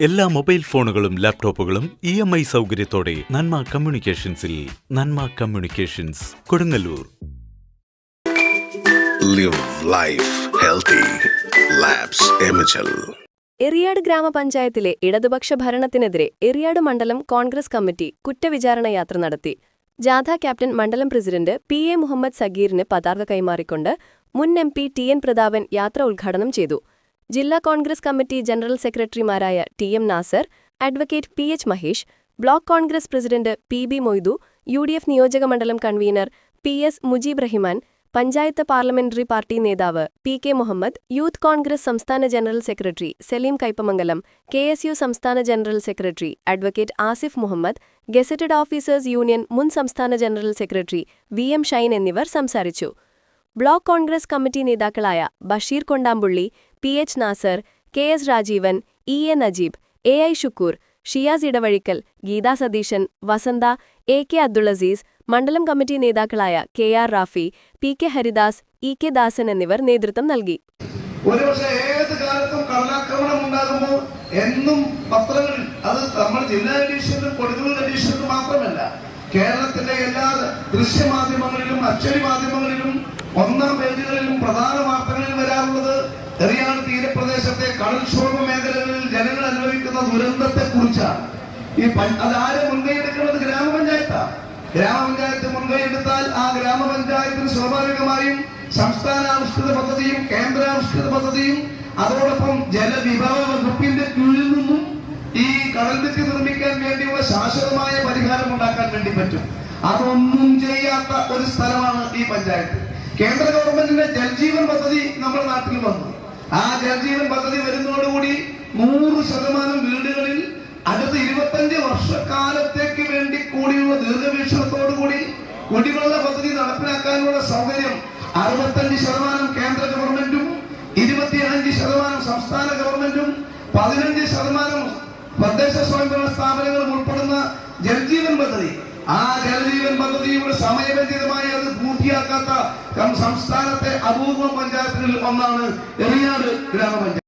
എല്ലാ മൊബൈൽ ഫോണുകളും ലാപ്ടോപ്പുകളും ഇ എം ഐ സൗകര്യത്തോടെ Nanma കമ്മ്യൂണിക്കേഷൻസിൽ Nanma communications Kodungallur. Live life healthy. Eriyad ഗ്രാമപഞ്ചായത്തിലെ ഇടതുപക്ഷ ഭരണത്തിനെതിരെ എറിയാട് മണ്ഡലം കോൺഗ്രസ് കമ്മിറ്റി കുറ്റവിചാരണ യാത്ര നടത്തി. ജാഥ ക്യാപ്റ്റൻ മണ്ഡലം പ്രസിഡന്റ് പി എ മുഹമ്മദ് സഗീറിന് പതാക കൈമാറിക്കൊണ്ട് മുൻ M P T N Prathapan യാത്ര ഉദ്ഘാടനം ചെയ്തു. ജില്ലാ കോൺഗ്രസ് കമ്മിറ്റി ജനറൽ സെക്രട്ടറിമാരായ T M Nasar advocate P H Mahesh block Congress president P B Moidu U D F നിയോജകമണ്ഡലം convenor P S Mujeeb Rahman panchayat parliamentary party നേതാവ് P K Muhammad youth Congress സംസ്ഥാന general secretary Saleem Kaipamangalam K S U സംസ്ഥാന general secretary advocate Asif Muhammad gazetted officers union മുൻ സംസ്ഥാന general secretary V M Shine എന്നിവർ സംസാരിച്ചു. Block Congress committee നേതാക്കളായ Basheer Kondampully P H Nasar K S Rajeevan E A Najeeb A I Shukkur Shiyas Edavazhikkal Geetha Satheesan Vasantha A K Abdulazeez മണ്ഡലം committee നേതാക്കളായ K R Rafi P K Haridas E K Dasan എന്നിവർ നേതൃത്വം നൽകി. എന്നും പത്രങ്ങളിൽ അത് നമ്മൾ ജില്ലാ എഡീഷനിലും കൊടുക്കുന്ന എഡീഷനിലും മാത്രമല്ല കേരളത്തിന്റെ എല്ലാ ദൃശ്യമാധ്യമങ്ങളിലും അച്ചടി മാധ്യമങ്ങളിലും ഒന്നാം പേജുകളിലും പ്രധാന വാർത്തകളിൽ വരാറുള്ളത് എറിയാട് തീരപ്രദേശത്തെ കടൽക്ഷോഭ മേഖലകളിൽ ജനങ്ങൾ അനുഭവിക്കുന്ന ദുരന്തത്തെ കുറിച്ചാണ് ഈ അത് ആരെ മുൻകൈ എടുക്കുന്നത് ഗ്രാമപഞ്ചായത്താണ് ഗ്രാമപഞ്ചായത്ത് മുൻകൈ എടുത്താൽ ആ ഗ്രാമപഞ്ചായത്തിന് സ്വാഭാവികമായും സംസ്ഥാനാവിഷ്കൃത പദ്ധതിയും കേന്ദ്രാവിഷ്കൃത പദ്ധതിയും അതോടൊപ്പം ജലവിഭവ വകുപ്പിന്റെ കീഴിൽ നിന്നും ഈ കടൽഭിത്തി നിർമ്മിക്കാൻ വേണ്ടിയുള്ള ശാശ്വതമായ പരിഹാരം ഉണ്ടാക്കാൻ വേണ്ടി പറ്റും. അതൊന്നും ചെയ്യാത്ത ഒരു സ്ഥലമാണ് ഈ പഞ്ചായത്ത്. കേന്ദ്ര ഗവൺമെന്റിന്റെ ജൽജീവൻ പദ്ധതി നമ്മുടെ നാട്ടിൽ വന്നു. ആ ജൽജീവൻ പദ്ധതി വരുന്നതോടുകൂടി നൂറ് ശതമാനം വീടുകളിൽ അടുത്ത ഇരുപത്തഞ്ച് വർഷക്കാലത്തേക്ക് വേണ്ടി കൂടിയുള്ള ദീർഘവീക്ഷണത്തോടു കൂടി കുടിവെള്ള പദ്ധതി നടപ്പിലാക്കാനുള്ള സൗകര്യം അറുപത്തഞ്ച് ശതമാനം കേന്ദ്ര ഗവൺമെന്റും ഇരുപത്തിയഞ്ച് ശതമാനം സംസ്ഥാന ഗവൺമെന്റും പതിനഞ്ച് ശതമാനം തദ്ദേശ സ്വയംഭരണ സ്ഥാപനങ്ങളും ഉൾപ്പെടുന്ന ജൽജീവൻ പദ്ധതി. ആ ജലജീവൻ പദ്ധതിയുടെ സമയബന്ധിതമായി അത് പൂർത്തിയാക്കാത്ത സംസ്ഥാനത്തെ അപൂർവ പഞ്ചായത്തുകളിൽ ഒന്നാണ് എറിയാട് ഗ്രാമപഞ്ചായത്ത്.